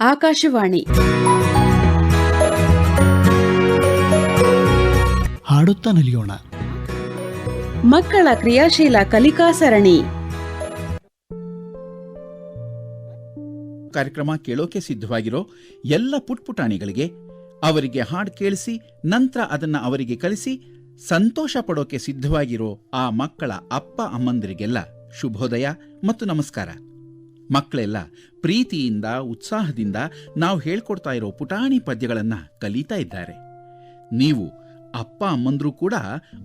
ಆಕಾಶವಾಣಿ. ಹಾಡುತ್ತಾ ನಲಿಯೋಣ. ಮಕ್ಕಳ ಕ್ರಿಯಾಶೀಲ ಕಲಿಕಾ ಸರಣಿ. ಕಾರ್ಯಕ್ರಮ ಕೇಳೋಕೆ ಸಿದ್ಧವಾಗಿರೋ ಎಲ್ಲ ಪುಟ್ಪುಟಾಣಿಗಳಿಗೆ ಅವರಿಗೆ ಹಾಡು ಕೇಳಿಸಿ ನಂತರ ಅದನ್ನ ಅವರಿಗೆ ಕಲಿಸಿ ಸಂತೋಷ ಪಡೋಕೆ ಸಿದ್ಧವಾಗಿರೋ ಆ ಮಕ್ಕಳ ಅಪ್ಪ ಅಮ್ಮಂದಿರಿಗೆಲ್ಲ ಶುಭೋದಯ ಮತ್ತು ನಮಸ್ಕಾರ. ಮಕ್ಕಳೆಲ್ಲ ಪ್ರೀತಿಯಿಂದ, ಉತ್ಸಾಹದಿಂದ ನಾವು ಹೇಳ್ಕೊಡ್ತಾ ಇರೋ ಪುಟಾಣಿ ಪದ್ಯಗಳನ್ನು ಕಲಿತಾ ಇದ್ದಾರೆ. ನೀವು ಅಪ್ಪ, ಅಮ್ಮಂದರೂ ಕೂಡ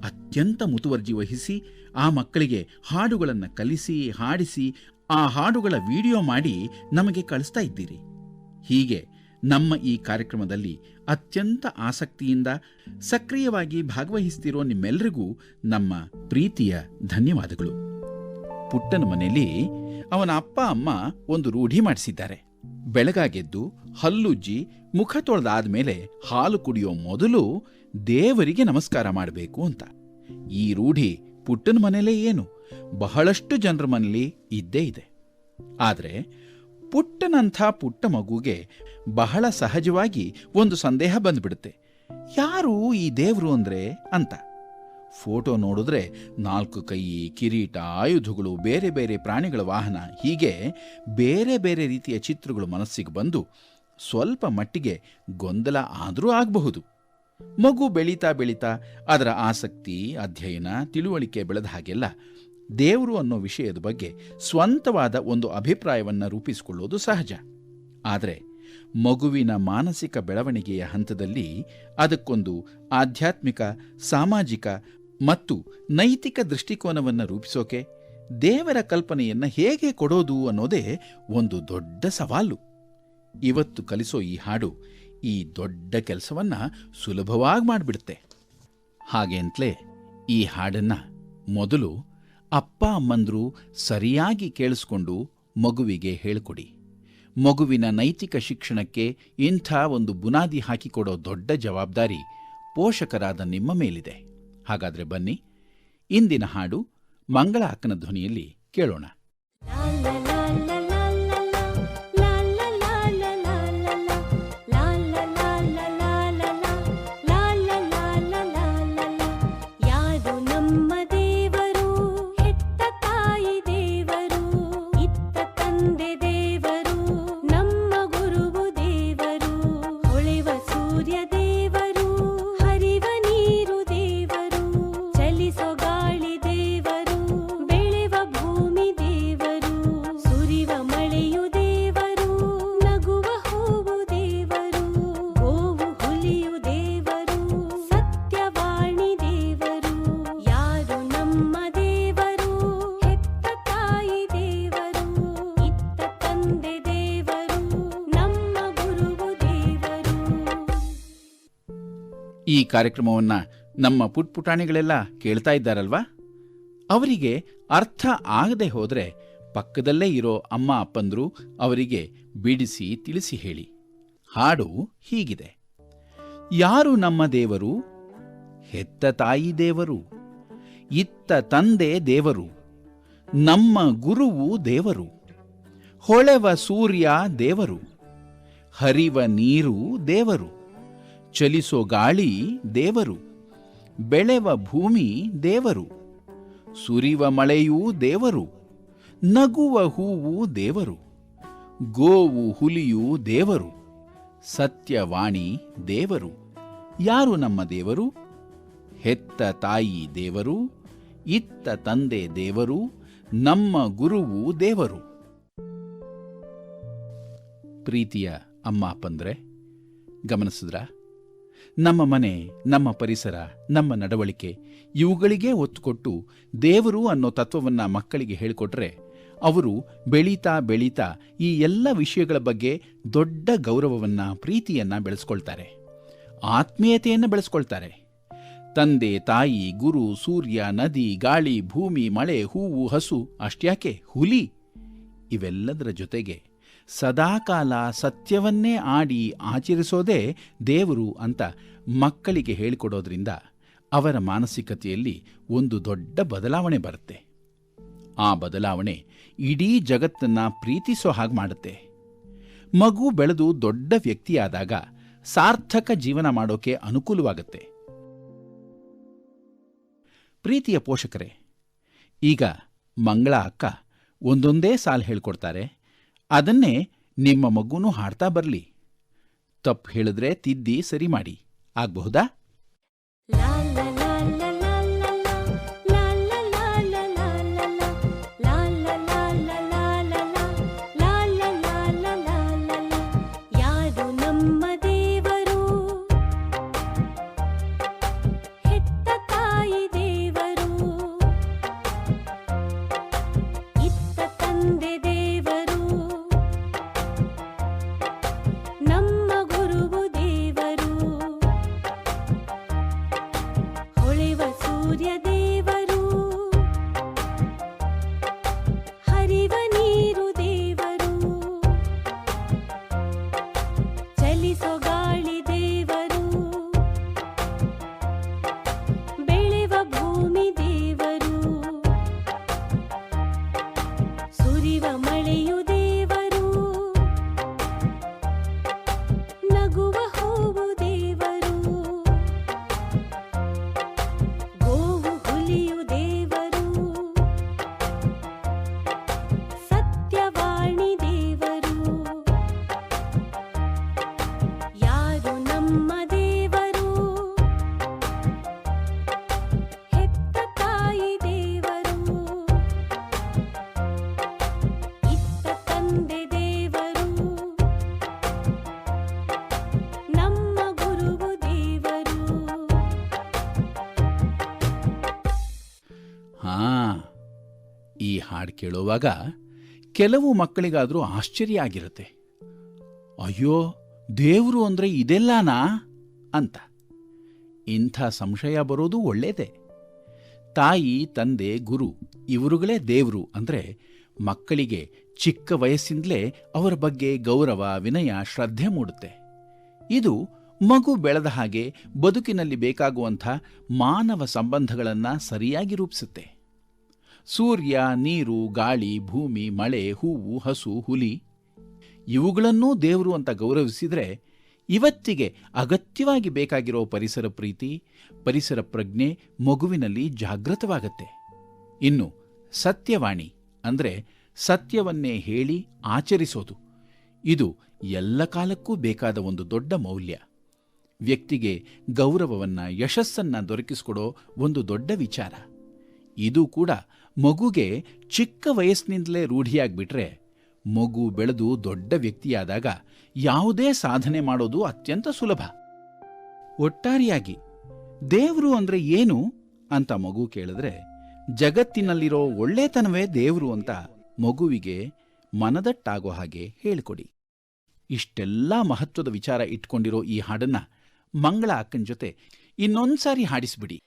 ಅತ್ಯಂತ ಮುತುವರ್ಜಿ ವಹಿಸಿ, ಆ ಮಕ್ಕಳಿಗೆ ಹಾಡುಗಳನ್ನು ಕಲಿಸಿ, ಹಾಡಿಸಿ, ಆ ಹಾಡುಗಳ ವಿಡಿಯೋ ಮಾಡಿ ನಮಗೆ ಕಳಿಸ್ತಾ ಇದ್ದೀರಿ. ಹೀಗೆ ನಮ್ಮ ಈ ಕಾರ್ಯಕ್ರಮದಲ್ಲಿ ಅತ್ಯಂತ ಆಸಕ್ತಿಯಿಂದ ಸಕ್ರಿಯವಾಗಿ ಭಾಗವಹಿಸ್ತಿರೋ ನಿಮ್ಮೆಲ್ಲರಿಗೂ ನಮ್ಮ ಪ್ರೀತಿಯ ಧನ್ಯವಾದಗಳು. ಪುಟ್ಟನ ಮನೆಯಲ್ಲಿ ಅವನ ಅಪ್ಪ ಅಮ್ಮ ಒಂದು ರೂಢಿ ಮಾಡಿಸಿದ್ದಾರೆ. ಬೆಳಗಾಗೆದ್ದು ಹಲ್ಲುಜ್ಜಿ ಮುಖ ತೊಳೆದಾದ್ಮೇಲೆ ಹಾಲು ಕುಡಿಯೋ ಮೊದಲು ದೇವರಿಗೆ ನಮಸ್ಕಾರ ಮಾಡಬೇಕು ಅಂತ. ಈ ರೂಢಿ ಪುಟ್ಟನ ಮನೆಯಲ್ಲೇ ಏನು? ಬಹಳಷ್ಟು ಜನರ ಮನೆಯಲ್ಲಿ ಇದ್ದೇ ಇದೆ. ಆದರೆ ಪುಟ್ಟನಂಥ ಪುಟ್ಟ ಮಗುಗೆ ಬಹಳ ಸಹಜವಾಗಿ ಒಂದು ಸಂದೇಹ ಬಂದ್ಬಿಡುತ್ತೆ. ಯಾರು ಈ ದೇವರು ಅಂದ್ರೆ ಅಂತ. ಫೋಟೋ ನೋಡಿದ್ರೆ ನಾಲ್ಕು ಕೈ ಕಿರೀಟ, ಆಯುಧಗಳು, ಬೇರೆ ಬೇರೆ ಪ್ರಾಣಿಗಳ ವಾಹನ, ಹೀಗೆ ಬೇರೆ ಬೇರೆ ರೀತಿಯ ಚಿತ್ರಗಳು ಮನಸ್ಸಿಗೆ ಬಂದು ಸ್ವಲ್ಪ ಮಟ್ಟಿಗೆ ಗೊಂದಲ ಆದರೂ ಆಗಬಹುದು. ಮಗು ಬೆಳೀತಾ ಬೆಳೀತಾ ಅದರ ಆಸಕ್ತಿ, ಅಧ್ಯಯನ, ತಿಳುವಳಿಕೆ ಬೆಳೆದ ಹಾಗೆಲ್ಲ ದೇವರು ಅನ್ನೋ ವಿಷಯದ ಬಗ್ಗೆ ಸ್ವಂತವಾದ ಒಂದು ಅಭಿಪ್ರಾಯವನ್ನು ರೂಪಿಸಿಕೊಳ್ಳೋದು ಸಹಜ. ಆದರೆ ಮಗುವಿನ ಮಾನಸಿಕ ಬೆಳವಣಿಗೆಯ ಹಂತದಲ್ಲಿ ಅದಕ್ಕೊಂದು ಆಧ್ಯಾತ್ಮಿಕ, ಸಾಮಾಜಿಕ ಮತ್ತು ನೈತಿಕ ದೃಷ್ಟಿಕೋನವನ್ನು ರೂಪಿಸೋಕೆ ದೇವರ ಕಲ್ಪನೆಯನ್ನು ಹೇಗೆ ಕೊಡೋದು ಅನ್ನೋದೇ ಒಂದು ದೊಡ್ಡ ಸವಾಲು. ಇವತ್ತು ಕಲಿಸೋ ಈ ಹಾಡು ಈ ದೊಡ್ಡ ಕೆಲಸವನ್ನ ಸುಲಭವಾಗಿ ಮಾಡಿಬಿಡುತ್ತೆ. ಹಾಗೆ ಅಂತಲೇ ಈ ಹಾಡನ್ನ ಮೊದಲು ಅಪ್ಪ, ಅಮ್ಮಂದರು ಸರಿಯಾಗಿ ಕೇಳಿಸ್ಕೊಂಡು ಮಗುವಿಗೆ ಹೇಳಿಕೊಡಿ. ಮಗುವಿನ ನೈತಿಕ ಶಿಕ್ಷಣಕ್ಕೆ ಇಂಥ ಒಂದು ಬುನಾದಿ ಹಾಕಿಕೊಡೋ ದೊಡ್ಡ ಜವಾಬ್ದಾರಿ ಪೋಷಕರಾದ ನಿಮ್ಮ ಮೇಲಿದೆ. ಹಾಗಾದ್ರೆ ಬನ್ನಿ ಇಂದಿನ ಹಾಡು ಮಂಗಳ ಅಕ್ಕನ ಧ್ವನಿಯಲ್ಲಿ ಕೇಳೋಣ. ಕಾರ್ಯಕ್ರಮವನ್ನ ನಮ್ಮ ಪುಟ್ಪುಟಾಣಿಗಳೆಲ್ಲ ಕೇಳ್ತಾ ಇದ್ದಾರಲ್ವಾ? ಅವರಿಗೆ ಅರ್ಥ ಆಗದೆ ಹೋದ್ರೆ ಪಕ್ಕದಲ್ಲೇ ಇರೋ ಅಮ್ಮ ಅಪ್ಪಂದ್ರು ಅವರಿಗೆ ಬಿಡಿಸಿ ತಿಳಿಸಿ ಹೇಳಿ. ಹಾಡು ಹೀಗಿದೆ. ಯಾರು ನಮ್ಮ ದೇವರು? ಹೆತ್ತ ತಾಯಿ ದೇವರು. ಇತ್ತ ತಂದೆ ದೇವರು. ನಮ್ಮ ಗುರುವು ದೇವರು. ಹೊಳೆವ ಸೂರ್ಯ ದೇವರು. ಹರಿವ ನೀರು ದೇವರು. ಚಲಿಸೋ ಗಾಳಿ ದೇವರು, ಬೆಳೆವ ಭೂಮಿ ದೇವರು, ಸುರಿವ ಮಳೆಯೂ ದೇವರು, ನಗುವ ಹೂವು ದೇವರು, ಗೋವು ಹುಲಿಯೂ ದೇವರು, ಸತ್ಯವಾಣಿ ದೇವರು. ಯಾರು ನಮ್ಮ ದೇವರು? ಹೆತ್ತ ತಾಯಿ ದೇವರು, ಇತ್ತ ತಂದೆ ದೇವರು, ನಮ್ಮ ಗುರುವು ದೇವರು. ಪ್ರೀತಿಯ ಅಮ್ಮ ಅಪ್ಪಂದ್ರೆ, ಗಮನಿಸಿದ್ರ? ನಮ್ಮ ಮನೆ, ನಮ್ಮ ಪರಿಸರ, ನಮ್ಮ ನಡವಳಿಕೆ ಇವುಗಳಿಗೇ ಒತ್ತು ಕೊಟ್ಟು ದೇವರು ಅನ್ನೋ ತತ್ವವನ್ನ ಮಕ್ಕಳಿಗೆ ಹೇಳಿಕೊಟ್ರೆ ಅವರು ಬೆಳೀತಾ ಬೆಳೀತಾ ಈ ಎಲ್ಲ ವಿಷಯಗಳ ಬಗ್ಗೆ ದೊಡ್ಡ ಗೌರವವನ್ನ, ಪ್ರೀತಿಯನ್ನ ಬೆಳೆಸ್ಕೊಳ್ತಾರೆ. ಆತ್ಮೀಯತೆಯನ್ನು ಬೆಳೆಸ್ಕೊಳ್ತಾರೆ. ತಂದೆ, ತಾಯಿ, ಗುರು, ಸೂರ್ಯ, ನದಿ, ಗಾಳಿ, ಭೂಮಿ, ಮಳೆ, ಹೂವು, ಹಸು ಅಷ್ಟ್ಯಾಕೆ ಹುಲಿ ಇವೆಲ್ಲದರ ಜೊತೆಗೆ ಸದಾಕಾಲ ಸತ್ಯವನ್ನೇ ಆಡಿ ಆಚರಿಸೋದೇ ದೇವರು ಅಂತ ಮಕ್ಕಳಿಗೆ ಹೇಳಿಕೊಡೋದ್ರಿಂದ ಅವರ ಮಾನಸಿಕತೆಯಲ್ಲಿ ಒಂದು ದೊಡ್ಡ ಬದಲಾವಣೆ ಬರುತ್ತೆ. ಆ ಬದಲಾವಣೆ ಇಡೀ ಜಗತ್ತನ್ನ ಪ್ರೀತಿಸೋ ಹಾಗೆ ಮಾಡುತ್ತೆ. ಮಗು ಬೆಳೆದು ದೊಡ್ಡ ವ್ಯಕ್ತಿಯಾದಾಗ ಸಾರ್ಥಕ ಜೀವನ ಮಾಡೋಕೆ ಅನುಕೂಲವಾಗುತ್ತೆ. ಪ್ರೀತಿಯ ಪೋಷಕರೇ, ಈಗ ಮಂಗಳ ಅಕ್ಕ ಒಂದೊಂದೇ ಸಾಲು ಹೇಳ್ಕೊಡ್ತಾರೆ. ಅದನ್ನೇ ನಿಮ್ಮ ಮಗುನೂ ಹಾಡ್ತಾ ಬರಲಿ. ತಪ್ಪು ಹೇಳಿದ್ರೆ ತಿದ್ದಿ ಸರಿ ಮಾಡಿ ಆಗಬಹುದಾ? ಸೂರ್ಯದೇ ಹಾಡು ಕೇಳುವಾಗ ಕೆಲವು ಮಕ್ಕಳಿಗಾದರೂ ಆಶ್ಚರ್ಯ ಆಗಿರುತ್ತೆ. ಅಯ್ಯೋ, ದೇವರು ಅಂದ್ರೆ ಇದೆಲ್ಲನಾ? ಅಂತ. ಇಂಥ ಸಂಶಯ ಬರೋದು ಒಳ್ಳೆಯದೇ ತಾಯಿ, ತಂದೆ, ಗುರು, ಇವರುಗಳೇ ದೇವರು ಅಂದ್ರೆ ಮಕ್ಕಳಿಗೆ ಚಿಕ್ಕ ವಯಸ್ಸಿಂದಲೇ ಅವರ ಬಗ್ಗೆ ಗೌರವ, ವಿನಯ, ಶ್ರದ್ಧೆ ಮೂಡುತ್ತೆ. ಇದು ಮಗು ಬೆಳೆದ ಹಾಗೆ ಬದುಕಿನಲ್ಲಿ ಬೇಕಾಗುವಂಥ ಮಾನವ ಸಂಬಂಧಗಳನ್ನು ಸರಿಯಾಗಿ ರೂಪಿಸುತ್ತೆ. ಸೂರ್ಯ, ನೀರು, ಗಾಳಿ, ಭೂಮಿ, ಮಳೆ, ಹೂವು, ಹಸು, ಹುಲಿ. ಇವುಗಳನ್ನೂ ದೇವರು ಅಂತ ಗೌರವಿಸಿದರೆ ಇವತ್ತಿಗೆ ಅಗತ್ಯವಾಗಿ ಬೇಕಾಗಿರೋ ಪರಿಸರ ಪ್ರೀತಿ, ಪರಿಸರ ಪ್ರಜ್ಞೆ ಮಗುವಿನಲ್ಲಿ ಜಾಗೃತವಾಗತ್ತೆ. ಇನ್ನು ಸತ್ಯವಾಣಿ ಅಂದರೆ ಸತ್ಯವನ್ನೇ ಹೇಳಿ ಆಚರಿಸೋದು. ಇದು ಎಲ್ಲ ಕಾಲಕ್ಕೂ ಬೇಕಾದ ಒಂದು ದೊಡ್ಡ ಮೌಲ್ಯ. ವ್ಯಕ್ತಿಗೆ ಗೌರವವನ್ನ, ಯಶಸ್ಸನ್ನ ದೊರಕಿಸಿಕೊಡೋ ಒಂದು ದೊಡ್ಡ ವಿಚಾರ. ಇದು ಕೂಡ ಮಗುಗೆ ಚಿಕ್ಕ ವಯಸ್ಸಿನಿಂದಲೇ ರೂಢಿಯಾಗ್ಬಿಟ್ರೆ ಮಗು ಬೆಳೆದು ದೊಡ್ಡ ವ್ಯಕ್ತಿಯಾದಾಗ ಯಾವುದೇ ಸಾಧನೆ ಮಾಡೋದು ಅತ್ಯಂತ ಸುಲಭ. ಒಟ್ಟಾರೆಯಾಗಿ ದೇವ್ರು ಅಂದ್ರೆ ಏನು ಅಂತ ಮಗು ಕೇಳಿದ್ರೆ ಜಗತ್ತಿನಲ್ಲಿರೋ ಒಳ್ಳೆತನವೇ ದೇವರು ಅಂತ ಮಗುವಿಗೆ ಮನದಟ್ಟಾಗೋ ಹಾಗೆ ಹೇಳಿಕೊಡಿ. ಇಷ್ಟೆಲ್ಲ ಮಹತ್ವದ ವಿಚಾರ ಇಟ್ಕೊಂಡಿರೋ ಈ ಹಾಡನ್ನ ಮಂಗಳ ಅಕ್ಕನ ಜೊತೆ ಇನ್ನೊಂದ್ಸಾರಿ ಹಾಡಿಸ್ಬಿಡಿ.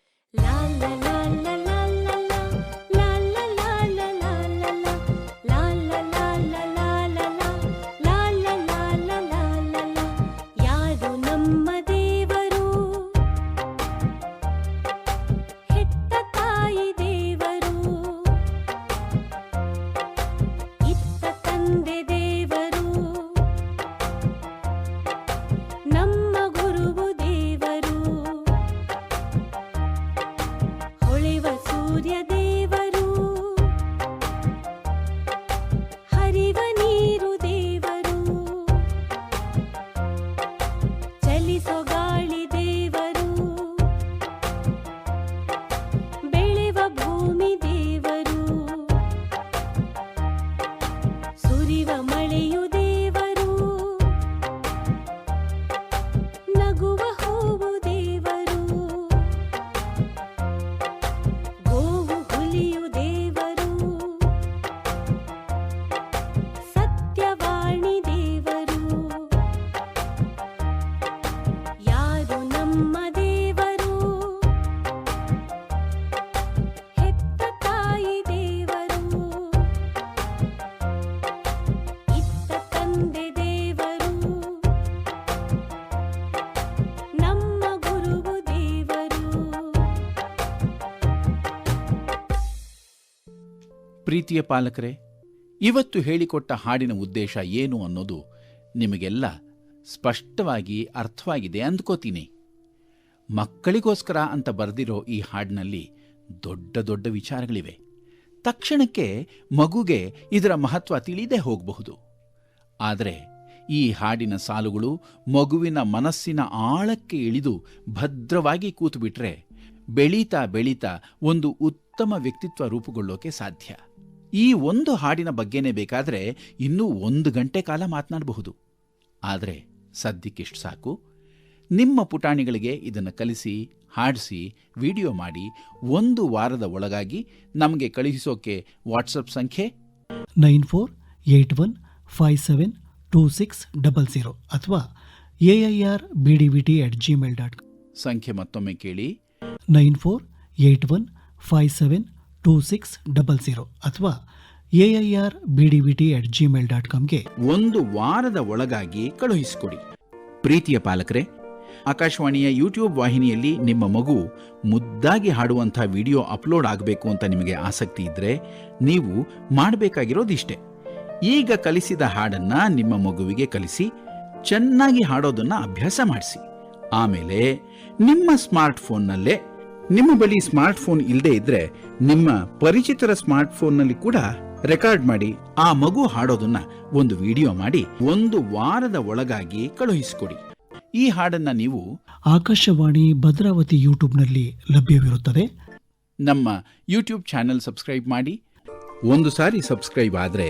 Viva will ಪ್ರೀತಿಯ ಪಾಲಕರೇ, ಇವತ್ತು ಹೇಳಿಕೊಟ್ಟ ಹಾಡಿನ ಉದ್ದೇಶ ಏನು ಅನ್ನೋದು ನಿಮಗೆಲ್ಲ ಸ್ಪಷ್ಟವಾಗಿ ಅರ್ಥವಾಗಿದೆ ಅಂದ್ಕೋತೀನಿ. ಮಕ್ಕಳಿಗೋಸ್ಕರ ಅಂತ ಬರೆದಿರೋ ಈ ಹಾಡಿನಲ್ಲಿ ದೊಡ್ಡ ದೊಡ್ಡ ವಿಚಾರಗಳಿವೆ. ತಕ್ಷಣಕ್ಕೆ ಮಗುಗೆ ಇದರ ಮಹತ್ವ ತಿಳಿದೇ ಹೋಗಬಹುದು. ಆದರೆ ಈ ಹಾಡಿನ ಸಾಲುಗಳು ಮಗುವಿನ ಮನಸ್ಸಿನ ಆಳಕ್ಕೆ ಇಳಿದು ಭದ್ರವಾಗಿ ಕೂತುಬಿಟ್ರೆ ಬೆಳೀತಾ ಬೆಳೀತಾ ಒಂದು ಉತ್ತಮ ವ್ಯಕ್ತಿತ್ವ ರೂಪುಗೊಳ್ಳೋಕೆ ಸಾಧ್ಯ. ಈ ಒಂದು ಹಾಡಿನ ಬಗ್ಗೆನೇ ಬೇಕಾದರೆ ಇನ್ನೂ ಒಂದು ಗಂಟೆ ಕಾಲ ಮಾತನಾಡಬಹುದು. ಆದರೆ ಸದ್ಯಕ್ಕಿಷ್ಟು ಸಾಕು. ನಿಮ್ಮ ಪುಟಾಣಿಗಳಿಗೆ ಇದನ್ನು ಕಲಿಸಿ ಹಾಡಿಸಿ ವಿಡಿಯೋ ಮಾಡಿ ಒಂದು ವಾರದ ಒಳಗಾಗಿ ನಮಗೆ ಕಳುಹಿಸೋಕೆ ವಾಟ್ಸಪ್ ಸಂಖ್ಯೆ nine four eight one five seven two six double zero ಅಥವಾ A I R B D V T at Gmail dot ಸಂಖ್ಯೆ ಮತ್ತೊಮ್ಮೆ ಕೇಳಿ. Nine four eight one five seven two six double zero ಅಥವಾ A I B D V T at Gmail dot ಕಾಮ್ಗೆ ಒಂದು ವಾರದ ಒಳಗಾಗಿ ಕಳುಹಿಸಿಕೊಡಿ. ಪ್ರೀತಿಯ ಪಾಲಕರೇ, ಆಕಾಶವಾಣಿಯ ಯೂಟ್ಯೂಬ್ ವಾಹಿನಿಯಲ್ಲಿ ನಿಮ್ಮ ಮಗು ಮುದ್ದಾಗಿ ಹಾಡುವಂಥ ವಿಡಿಯೋ ಅಪ್ಲೋಡ್ ಆಗಬೇಕು ಅಂತ ನಿಮಗೆ ಆಸಕ್ತಿ ಇದ್ದರೆ ನೀವು ಮಾಡಬೇಕಾಗಿರೋದಿಷ್ಟೇ. ಈಗ ಕಲಿಸಿದ ಹಾಡನ್ನ ನಿಮ್ಮ ಮಗುವಿಗೆ ಕಲಿಸಿ, ಚೆನ್ನಾಗಿ ಹಾಡೋದನ್ನ ಅಭ್ಯಾಸ ಮಾಡಿಸಿ. ಆಮೇಲೆ ನಿಮ್ಮ ಸ್ಮಾರ್ಟ್ ಫೋನ್ನಲ್ಲೇ ನಿಮ್ಮ ಬಳಿ ಸ್ಮಾರ್ಟ್ ಫೋನ್ ಇಲ್ಲದೆ ಇದ್ರೆ ನಿಮ್ಮ ಪರಿಚಿತರ ಸ್ಮಾರ್ಟ್ ಫೋನ್ನಲ್ಲಿ ಕೂಡ ರೆಕಾರ್ಡ್ ಮಾಡಿ ಆ ಮಗು ಹಾಡೋದನ್ನ ಒಂದು ವಿಡಿಯೋ ಮಾಡಿ ಒಂದು ವಾರದ ಒಳಗಾಗಿ ಕಳುಹಿಸಿಕೊಡಿ. ಈ ಹಾಡನ್ನ ನೀವು ಆಕಾಶವಾಣಿ ಭದ್ರಾವತಿ ಯೂಟ್ಯೂಬ್ನಲ್ಲಿ ಲಭ್ಯವಿರುತ್ತದೆ. ನಮ್ಮ ಯೂಟ್ಯೂಬ್ ಚಾನೆಲ್ ಸಬ್ಸ್ಕ್ರೈಬ್ ಮಾಡಿ. ಒಂದು ಸಾರಿ ಸಬ್ಸ್ಕ್ರೈಬ್ ಆದರೆ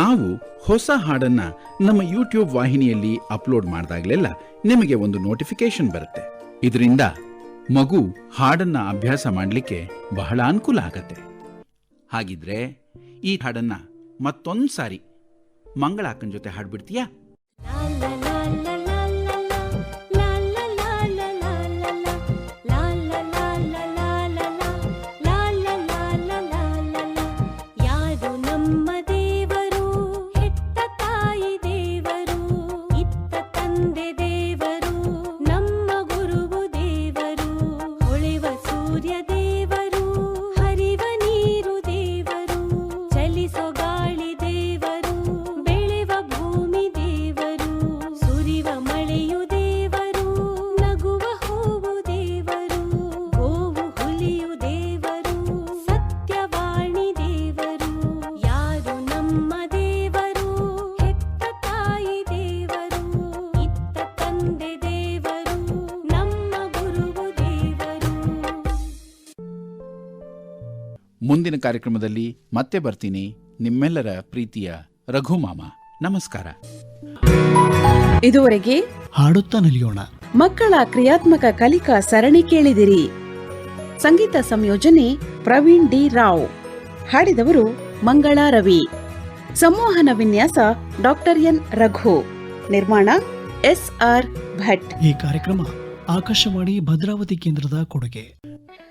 ನಾವು ಹೊಸ ಹಾಡನ್ನ ನಮ್ಮ ಯೂಟ್ಯೂಬ್ ವಾಹಿನಿಯಲ್ಲಿ ಅಪ್ಲೋಡ್ ಮಾಡಿದಾಗಲೆಲ್ಲ ನಿಮಗೆ ಒಂದು ನೋಟಿಫಿಕೇಶನ್ ಬರುತ್ತೆ. ಇದರಿಂದ ಮಗು ಹಾಡನ್ನ ಅಭ್ಯಾಸ ಮಾಡಲಿಕ್ಕೆ ಬಹಳ ಅನುಕೂಲ ಆಗತ್ತೆ. ಹಾಗಿದ್ರೆ ಈ ಹಾಡನ್ನ ಮತ್ತೊಂದ್ಸಾರಿ ಮಂಗಳಾಕನ್ ಜೊತೆ ಹಾಡ್ಬಿಡ್ತೀಯಾ? ಮುಂದಿನ ಕಾರ್ಯಕ್ರಮದಲ್ಲಿ ಮತ್ತೆ ಬರ್ತೀನಿ. ನಿಮ್ಮೆಲ್ಲರ ಪ್ರೀತಿಯ ರಘುಮಾಮ ನಮಸ್ಕಾರ. ಇದುವರೆಗೆ ಹಾಡುತ್ತಾ ನಲಿಯೋಣ. ಮಕ್ಕಳ ಕ್ರಿಯಾತ್ಮಕ ಕಲಿಕಾ ಸರಣಿ ಕೇಳಿದಿರಿ. ಸಂಗೀತ ಸಂಯೋಜನೆ ಪ್ರವೀಣ್ ಡಿ ರಾವ್. ಹಾಡಿದವರು ಮಂಗಳ ರವಿ. ಸಂವಹನ ವಿನ್ಯಾಸ ಡಾಕ್ಟರ್ ಎನ್ ರಘು. ನಿರ್ಮಾಣ ಎಸ್ ಆರ್ ಭಟ್. ಈ ಕಾರ್ಯಕ್ರಮ ಆಕಾಶವಾಣಿ ಭದ್ರಾವತಿ ಕೇಂದ್ರದ ಕೊಡುಗೆ.